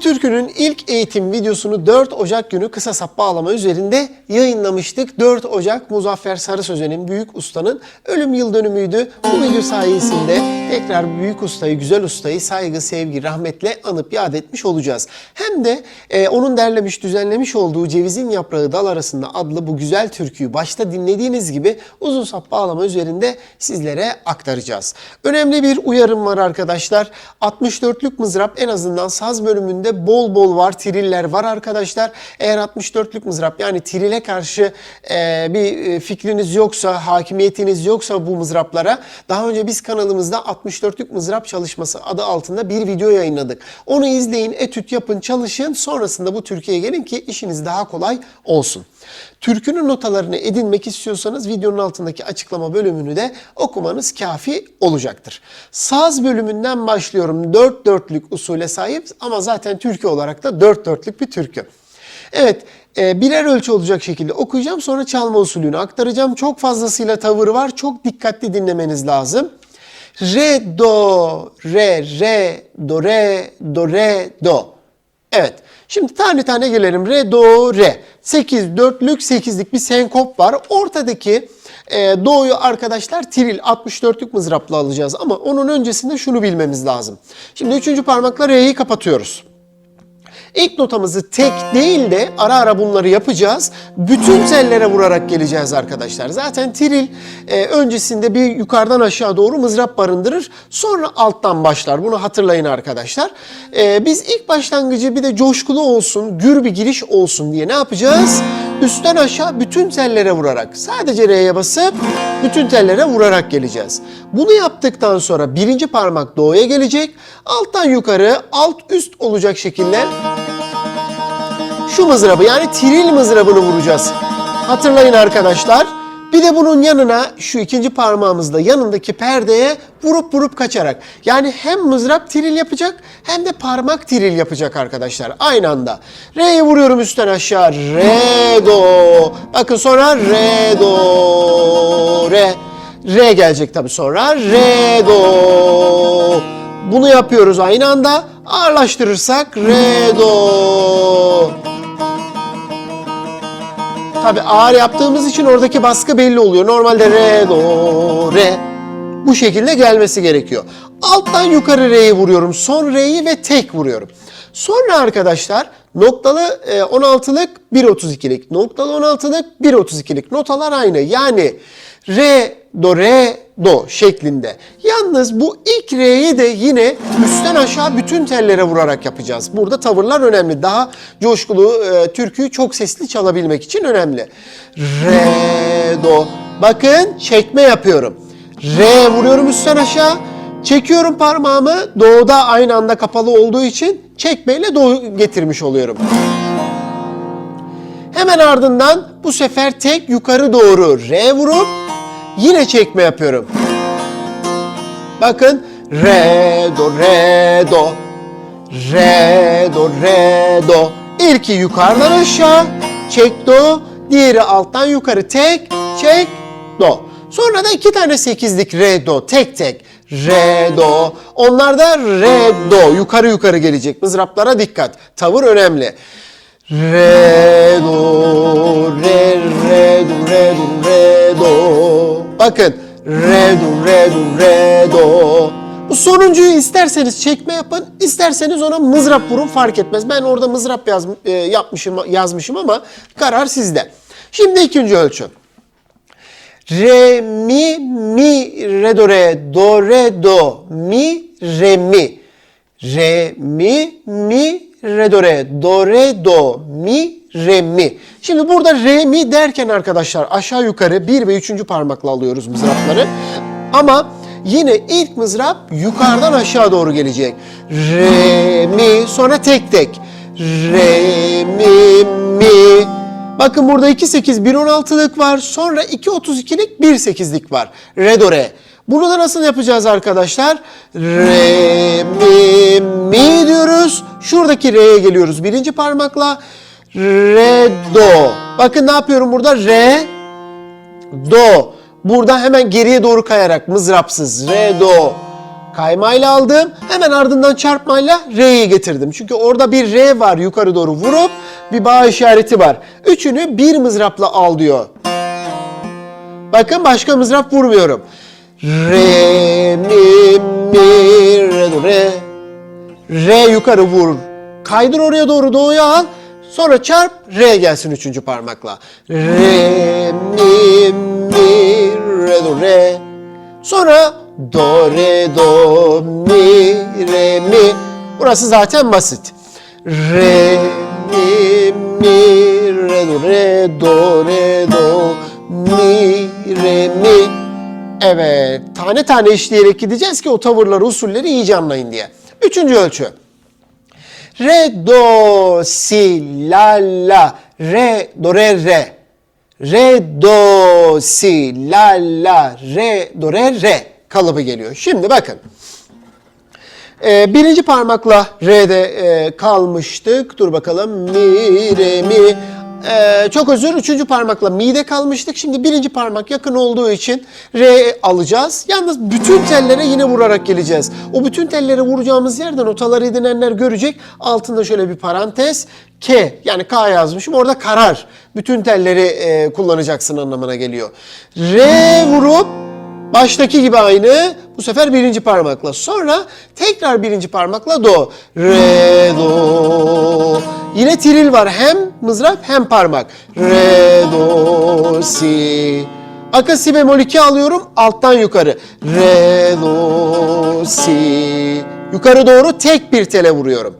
türkünün ilk eğitim videosunu 4 Ocak günü kısa sap bağlama üzerinde yayınlamıştık. 4 Ocak Muzaffer Sarı Sözen'in büyük ustanın ölüm yıl dönümüydü. Bu video sayesinde tekrar büyük ustayı, güzel ustayı saygı, sevgi, rahmetle anıp yad etmiş olacağız. Hem de e, onun derlemiş, düzenlemiş olduğu Cevizin Yaprağı Dal Arasında adlı bu güzel türküyü başta dinlediğiniz gibi uzun sap bağlama üzerinde sizlere aktaracağız. Önemli bir uyarım var arkadaşlar. 64'lük mızrap en azından saz bölümünde bol bol var, triller var arkadaşlar. Eğer 64'lük mızrap yani trile karşı e, bir e, fikriniz yoksa, hakimiyetiniz yoksa bu mızraplara daha önce biz kanalımızda 64'lük mızrap çalışması adı altında bir video yayınladık. Onu izleyin, etüt yapın, çalışın. Sonrasında bu Türkiye'ye gelin ki işiniz daha kolay olsun. Türkünün notalarını edinmek istiyorsanız videonun altındaki açıklama bölümünü de okumanız kafi olacaktır. Saz bölümünden başlıyorum. Dört dörtlük usule sahip ama zaten türkü olarak da dört dörtlük bir türkü. Evet, e, birer ölçü olacak şekilde okuyacağım. Sonra çalma usulünü aktaracağım. Çok fazlasıyla tavır var. Çok dikkatli dinlemeniz lazım. Re, do, re, re, do, re, do, re, do. Evet. Şimdi tane tane gelelim. Re, do, re. 8, dörtlük, 8'lik bir senkop var. Ortadaki e, do'yu arkadaşlar tril 64'lük mızrapla alacağız. Ama onun öncesinde şunu bilmemiz lazım. Şimdi üçüncü parmakla re'yi kapatıyoruz. İlk notamızı tek değil de ara ara bunları yapacağız. Bütün tellere vurarak geleceğiz arkadaşlar. Zaten tril e, öncesinde bir yukarıdan aşağı doğru mızrap barındırır. Sonra alttan başlar. Bunu hatırlayın arkadaşlar. E, biz ilk başlangıcı bir de coşkulu olsun, gür bir giriş olsun diye ne yapacağız? Üstten aşağı bütün tellere vurarak, sadece R'ye basıp bütün tellere vurarak geleceğiz. Bunu yaptıktan sonra birinci parmak doğuya gelecek. Alttan yukarı, alt üst olacak şekilde şu mızrabı yani tril mızrabını vuracağız. Hatırlayın arkadaşlar. Bir de bunun yanına şu ikinci parmağımızda yanındaki perdeye vurup vurup kaçarak. Yani hem mızrap tril yapacak hem de parmak tril yapacak arkadaşlar aynı anda. Re'yi vuruyorum üstten aşağı. Re, do. Bakın sonra re, do, re. Re gelecek tabii sonra. Re, do. Bunu yapıyoruz aynı anda. Ağırlaştırırsak re, do. Tabi ağır yaptığımız için oradaki baskı belli oluyor. Normalde re, do, re. Bu şekilde gelmesi gerekiyor. Alttan yukarı re'yi vuruyorum. Son re'yi ve tek vuruyorum. Sonra arkadaşlar noktalı e, 16'lık 1.32'lik, noktalı 16'lık 1.32'lik notalar aynı. Yani re, do, re, do şeklinde. Yalnız bu ilk re'yi de yine üstten aşağı bütün tellere vurarak yapacağız. Burada tavırlar önemli. Daha coşkulu e, türküyü çok sesli çalabilmek için önemli. Re, do. Bakın çekme yapıyorum. Re vuruyorum üstten aşağı. Çekiyorum parmağımı. Do'da aynı anda kapalı olduğu için çekmeyle do getirmiş oluyorum. Hemen ardından bu sefer tek yukarı doğru re vurup yine çekme yapıyorum. Bakın re do re do re do re do İlki yukarıdan aşağı çek do diğeri alttan yukarı tek çek do. Sonra da iki tane sekizlik re do tek tek re do. Onlar da re do yukarı yukarı gelecek. Mızraplara dikkat. Tavır önemli. Re Bakın re do re do re do. Bu sonuncuyu isterseniz çekme yapın, isterseniz ona mızrap vurun fark etmez. Ben orada mızrap yaz, e, yapmışım yazmışım ama karar sizde. Şimdi ikinci ölçü. Re mi mi re do re do re do mi re mi. Re mi mi re do re do re do mi re mi. Şimdi burada re mi derken arkadaşlar aşağı yukarı bir ve üçüncü parmakla alıyoruz mızrapları. Ama yine ilk mızrap yukarıdan aşağı doğru gelecek. Re mi sonra tek tek. Re mi mi. Bakın burada 2 8 1 16'lık var. Sonra 2 32'lik 1 8'lik var. Re do re. Bunu da nasıl yapacağız arkadaşlar? Re mi mi diyoruz. Şuradaki re'ye geliyoruz birinci parmakla. Re do. Bakın ne yapıyorum burada? Re do. Burada hemen geriye doğru kayarak mızrapsız. Re do. Kaymayla aldım. Hemen ardından çarpmayla Re'yi getirdim. Çünkü orada bir R var yukarı doğru vurup bir bağ işareti var. Üçünü bir mızrapla al diyor. Bakın başka mızrap vurmuyorum. Re, mi, mi, re, do, re. Re yukarı vur. Kaydır oraya doğru doğuya al. Sonra çarp re gelsin üçüncü parmakla. Re, mi, mi, re, do, re. Sonra do, re, do, mi, re, mi. Burası zaten basit. Re, mi, mi, re, do, re, do, re, do, mi, re, mi. Evet, tane tane işleyerek gideceğiz ki o tavırları, usulleri iyice anlayın diye. Üçüncü ölçü. Re, do, si, la, la, re, do, re, re. Re, do, si, la, la, re, do, re, re kalıbı geliyor. Şimdi bakın. Ee, birinci parmakla R'de e, kalmıştık. Dur bakalım. Mi, re, mi. Ee, çok özür. Üçüncü parmakla mi'de kalmıştık. Şimdi birinci parmak yakın olduğu için re alacağız. Yalnız bütün tellere yine vurarak geleceğiz. O bütün tellere vuracağımız yerden notaları edinenler görecek. Altında şöyle bir parantez. K yani K yazmışım. Orada karar. Bütün telleri e, kullanacaksın anlamına geliyor. Re vurup Baştaki gibi aynı. Bu sefer birinci parmakla. Sonra tekrar birinci parmakla do. Re, do. Yine tiril var. Hem mızrap hem parmak. Re, do, si. Bakın si bemol 2 alıyorum. Alttan yukarı. Re, do, si. Yukarı doğru tek bir tele vuruyorum.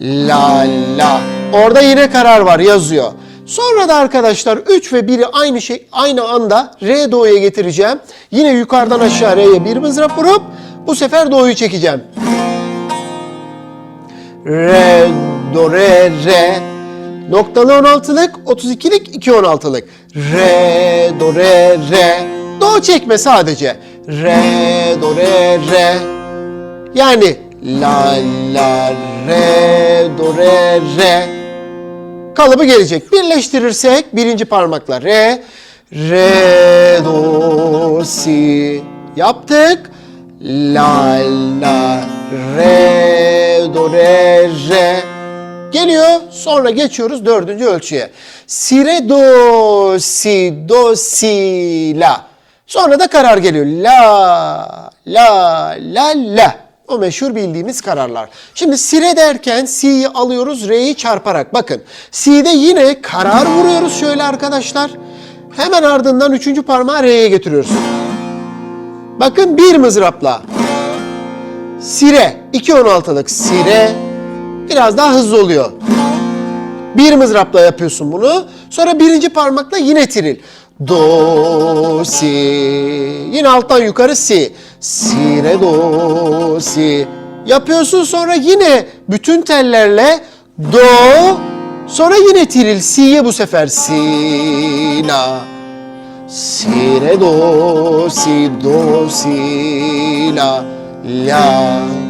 La la. Orada yine karar var yazıyor. Sonra da arkadaşlar 3 ve 1'i aynı şey aynı anda re do'ya getireceğim. Yine yukarıdan aşağı re'ye bir mızrap vurup bu sefer do'yu çekeceğim. Re do re re noktalı 16'lık 32'lik 2 16'lık. Re do re re do çekme sadece. Re do re re yani la la re do re re kalıbı gelecek. Birleştirirsek birinci parmakla re, re, do, si yaptık. La, la, re, do, re, re. Geliyor. Sonra geçiyoruz dördüncü ölçüye. Si, re, do, si, do, si, la. Sonra da karar geliyor. La, la, la, la. O meşhur bildiğimiz kararlar. Şimdi sire derken si'yi alıyoruz re'yi çarparak. Bakın si'de yine karar vuruyoruz şöyle arkadaşlar. Hemen ardından üçüncü parmağı re'ye getiriyoruz. Bakın bir mızrapla. Sire 2.16'lık sire biraz daha hızlı oluyor. Bir mızrapla yapıyorsun bunu. Sonra birinci parmakla yine tiril. Do, si. Yine alttan yukarı si. Si, re, do, si. Yapıyorsun sonra yine bütün tellerle do. Sonra yine tiril. Si'ye bu sefer si, la. Si, re, do, si, do, si, la, la.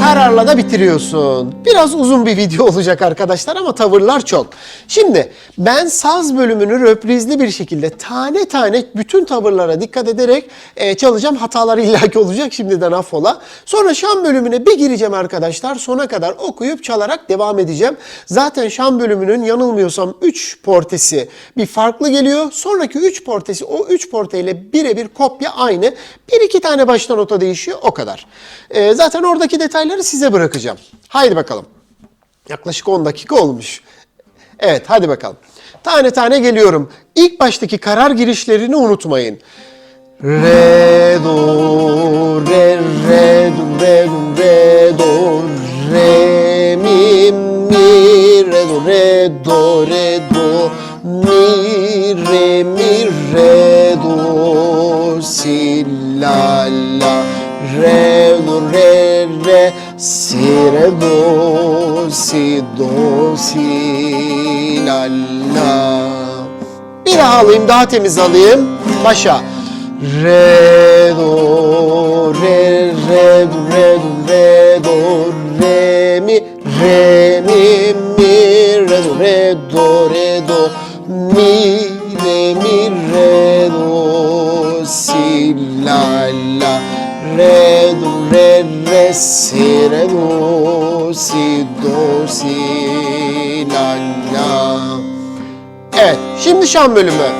Kararla da bitiriyorsun. Biraz uzun bir video olacak arkadaşlar ama tavırlar çok. Şimdi ben saz bölümünü röprizli bir şekilde tane tane bütün tavırlara dikkat ederek e, çalacağım. Hatalar illaki olacak şimdiden affola. Sonra şan bölümüne bir gireceğim arkadaşlar. Sona kadar okuyup çalarak devam edeceğim. Zaten şan bölümünün yanılmıyorsam 3 portesi bir farklı geliyor. Sonraki 3 portesi o 3 porteyle birebir kopya aynı. Bir iki tane baştan nota değişiyor o kadar. E, zaten oradaki detayları size bırakacağım. Haydi bakalım. Yaklaşık 10 dakika olmuş. Evet hadi bakalım. Tane tane geliyorum. İlk baştaki karar girişlerini unutmayın. Re do re re do re do re do re mi mi re do re do re do mi si re do si do si la la. Bir daha alayım daha temiz alayım. Başa re do re re re re do re mi re mi mi. Re do re do re do mi re re si re do si do si la la. Evet şimdi şan bölümü.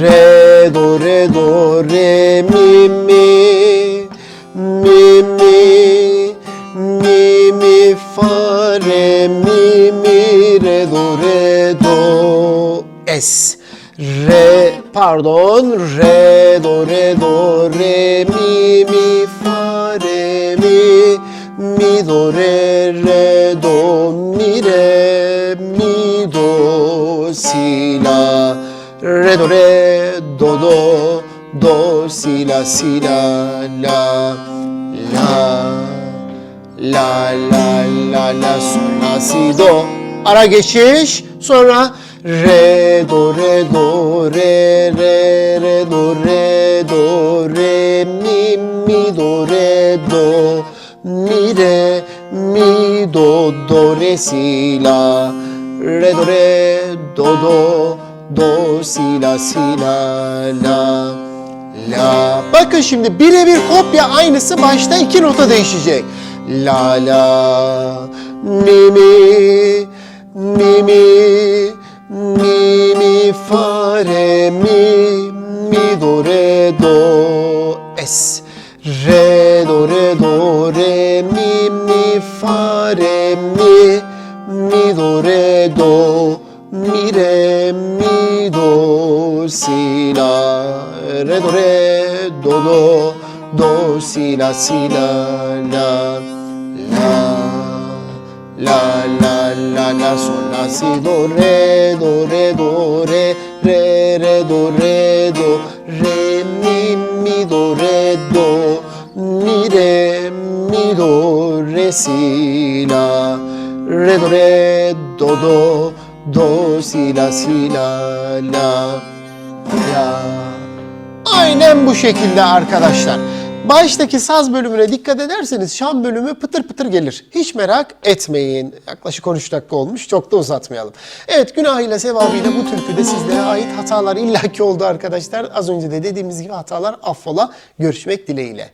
Re do re do re mi mi mi mi mi mi fa re mi mi re do re do es re pardon re do re do re mi mi mi do re re do mi re mi do si la re do re do do do si la si la la la la la la la sol la si do. Ara geçiş sonra re do re do re re re do re do re mi mi do re do do do re si la. Re do re do do do si la si la la la. Bakın şimdi birebir kopya aynısı başta iki nota değişecek. La la mi mi mi mi mi mi fa re mi mi do re mi fa mi mi do re do mi re mi do si la re do re do do do si la si la la la La la la la sol la si do re do re do re re re do re do si la re do re do do do si la si la la la Aynen bu şekilde arkadaşlar. Baştaki saz bölümüne dikkat ederseniz şan bölümü pıtır pıtır gelir. Hiç merak etmeyin. Yaklaşık 13 dakika olmuş. Çok da uzatmayalım. Evet günahıyla sevabıyla bu türküde sizlere ait hatalar illaki oldu arkadaşlar. Az önce de dediğimiz gibi hatalar affola. Görüşmek dileğiyle.